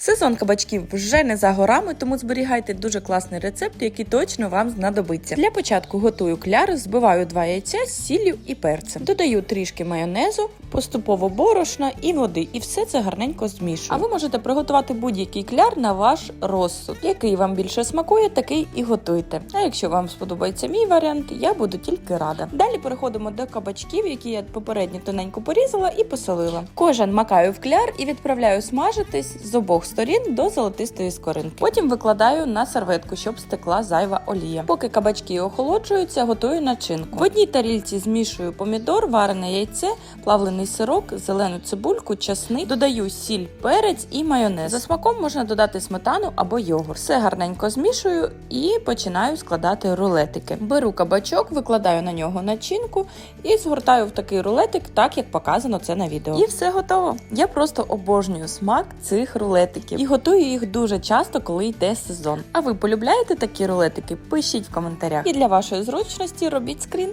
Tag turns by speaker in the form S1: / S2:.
S1: Сезон кабачків вже не за горами, тому зберігайте дуже класний рецепт, який точно вам знадобиться. Для початку готую кляр, збиваю два яйця з сіллю і перцем. Додаю трішки майонезу, поступово борошна і води, і все це гарненько змішую. А ви можете приготувати будь-який кляр на ваш розсуд. Який вам більше смакує, такий і готуйте. А якщо вам сподобається мій варіант, я буду тільки рада. Далі переходимо до кабачків, які я попередньо тоненько порізала і посолила. Кожен макаю в кляр і відправляю смажитись з обох сторін до золотистої скоринки. Потім викладаю на серветку, щоб стекла зайва олія. Поки кабачки охолоджуються, готую начинку. В одній тарільці змішую помідор, варене яйце, плавлений сирок, зелену цибульку, часник, додаю сіль, перець і майонез. За смаком можна додати сметану або йогурт. Все гарненько змішую і починаю складати рулетики. Беру кабачок, викладаю на нього начинку і згортаю в такий рулетик, так як показано це на відео. І все готово. Я просто обожнюю смак цих рулетиків і готую їх дуже часто, коли йде сезон. А ви полюбляєте такі рулетики? Пишіть в коментарях. І для вашої зручності робіть скрін.